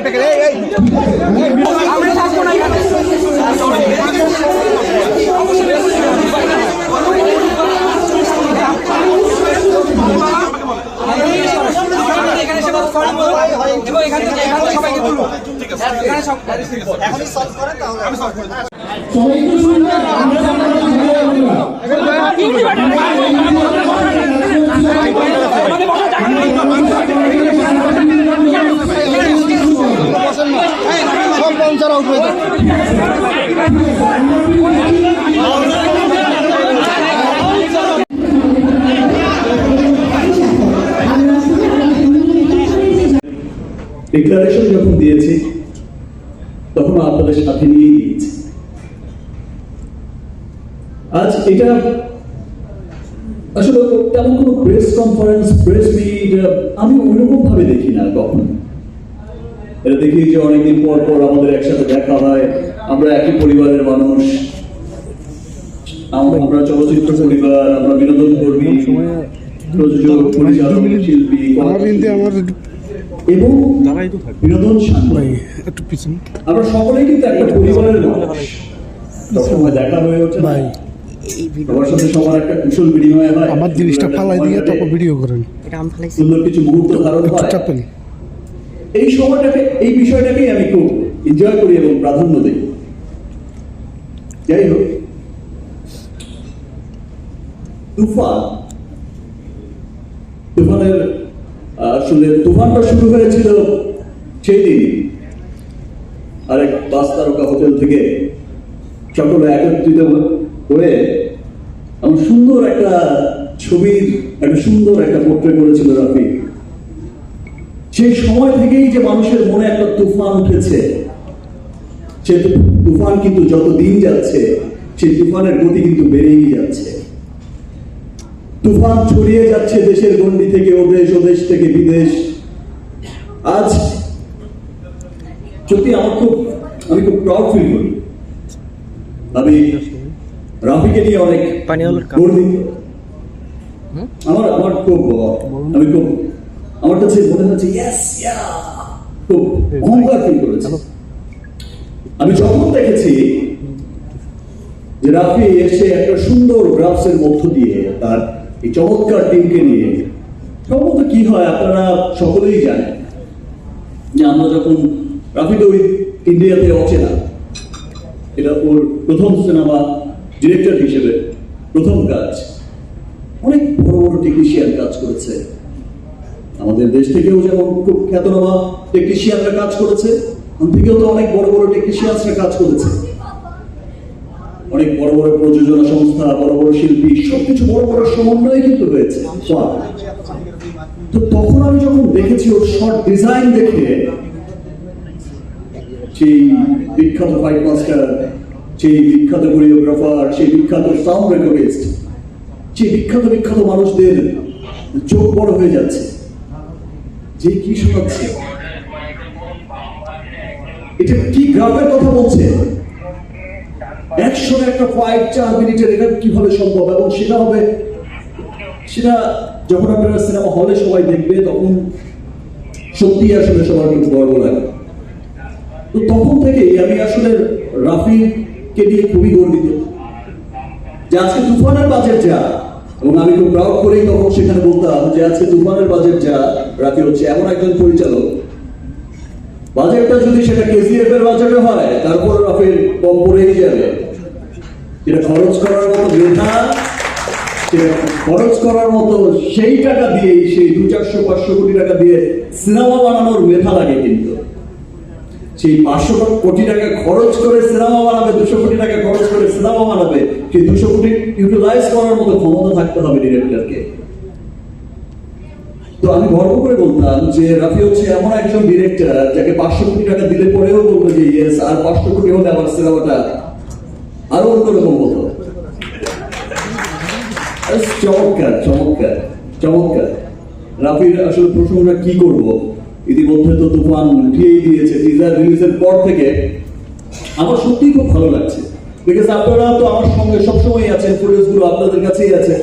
এটাকে এই আমরা থাকব সলভ করেন তাহলে। আমি সলভ করে দেবো ডিক্লারেশন যখন দিয়েছি, তখন আপনাদের সাথে দিয়েছি আজ এটা আসলে তেমন কোনো প্রেস কনফারেন্স প্রেস মিট আমি ওইরকম ভাবে দেখি না কখন। এটা দেখি যে অনেকদিন পর পর আমাদের একসাথে দেখা হয়। আমরা একই পরিবারের মানুষ। আমরা চলচ্চিত্র পরিবার আমরা বিনোদন কর্মী প্রযোজক পরিচালক শিল্পী আমার এবং বিনোদন একটু পিছন। আমরা সকলেই কিন্তু একটা পরিবারের মানুষ। সবসময় দেখা হয়ে ওঠে। ভাই সবার একটা কুশল বিনিময় আমার জিনিসটা ফালাই দিয়ে তারপর ভিডিও করেন। সুন্দর কিছু মুহূর্ত ধারণ একটু চাপেন। এই সময়টাকে এই বিষয়টাকেই আমি খুব এনজয় করি এবং প্রাধান্য দিই। যাই হোক, তুফান। তুফানের আসলে তুফানটা শুরু হয়েছিল সেই দিনই আরেক পাঁচ তারকা হোটেল থেকে সকলে একত্রিত হয়ে আমার সুন্দর একটা ছবির, একটা সুন্দর একটা পোর্ট্রেট করেছিল রাফি সেই সময় থেকেই যে মানুষের মনে একটা তুফান উঠেছে। সে তুফান কিন্তু যত দিন যাচ্ছে সেই তুফানের গতি কিন্তু বেড়েই যাচ্ছে। তুফান ছড়িয়ে যাচ্ছে দেশের গণ্ডি থেকে ওদেশ ওদেশ থেকে বিদেশ। আজ সত্যি আমার খুব আমি খুব প্রাউড ফিল করি। আমি রাফিকে নিয়ে অনেক গর্বিত। আমার আমার খুব আমি খুব আমার কাছে মনে হচ্ছে ইয়েস খুব অহংকার ফিল করেছি। আমি যখন দেখেছি যে রাফি এসে একটা সুন্দর গ্রাফসের মধ্য দিয়ে তার এই চমৎকার টিমকে নিয়ে, সম্ভবত কি হয় আপনারা সকলেই জানেন, যে আমরা যখন রাফি তো ইন্ডিয়াতে অচেনা, এটা ওর প্রথম সিনেমা ডিরেক্টর হিসেবে, প্রথম কাজ। অনেক বড় বড় টেকনিশিয়ান কাজ করেছে। আমাদের দেশ থেকেও যেমন খুব খ্যাতনামা টেকনিশিয়ানরা কাজ করেছে থেকেও তো অনেক বড় বড় টেকনিশিয়ানসরা কাজ করেছে। অনেক বড় বড় প্রযোজনা সংস্থা, বড় বড় শিল্পী, সবকিছু বড় বড় সমন্বয়ে কিন্তু হয়েছে। তো তখন আমি যখন দেখেছি ওর শর্ট ডিজাইন দেখে সেই বিখ্যাত ফাইট মাস্টার সেই বিখ্যাত কোরিওগ্রাফার সেই বিখ্যাত সাউন্ড রেকর্ডিস্ট সেই বিখ্যাত বিখ্যাত মানুষদের চোখ বড় হয়ে যাচ্ছে। যে কি শোনাচ্ছে? এটা কি গ্রাফের কথা বলছে? একশো একটা ফাইট চার মিনিটের এটা কীভাবে সম্ভব? এবং সেটা হবে, সেটা যখন আপনারা সিনেমা হলে সবাই দেখবে, তখন সত্যি আসলে সবার খুব গর্ব লাগে। তো তখন থেকেই আমি আসলে রাফিকে নিয়ে খুবই গর্বিত। যে আজকে তুফানের বাজেট যা, এবং আমি খুব প্রাউড করেই তখন সেখানে বলতাম যে আজকে তুফানের বাজেট যা, রাফি হচ্ছে এমন একজন পরিচালক বাজেটটা যদি সেটা কেজিএফ এর বাজেটে হয়, তারপর কম পড়েই যাবে। যেটা খরচ করার মতো মেধা খরচ করার মতো সেই টাকা দিয়েই সেই দু চারশো, পাঁচশো কোটি টাকা দিয়ে সিনেমা বানানোর মেধা লাগে কিন্তু। সেই পাঁচশো কোটি টাকা খরচ করে সিনেমা বানাবে, দুশো কোটি টাকা খরচ করে সিনেমা বানাবে, সেই দুশো কোটি ইউটিলাইজ করার মতো ক্ষমতা থাকতে হবে ডিরেক্টরকে তো আমি গর্ব করে বলতাম যে রাফি হচ্ছে এমন একজন ডিরেক্টর যাকে পাঁচশো কোটি টাকা দিলে পরেও বলব যে ইয়েস আর পাঁচশো কোটি হলে আমার সিনেমাটা আরও অন্যরকম আরে চমৎকার চমৎকার চমৎকার। রাফির আসলে প্রসঙ্গটা কি করব? ইতিমধ্যে তো তুফান উঠিয়েই দিয়েছে টিজার রিলিজের পর থেকে। আমার সত্যিই খুব ভালো লাগছে। বিকজ আপনারা তো আমার সঙ্গে সবসময় আছেন ফুটেজগুলো আপনাদের কাছেই আছে।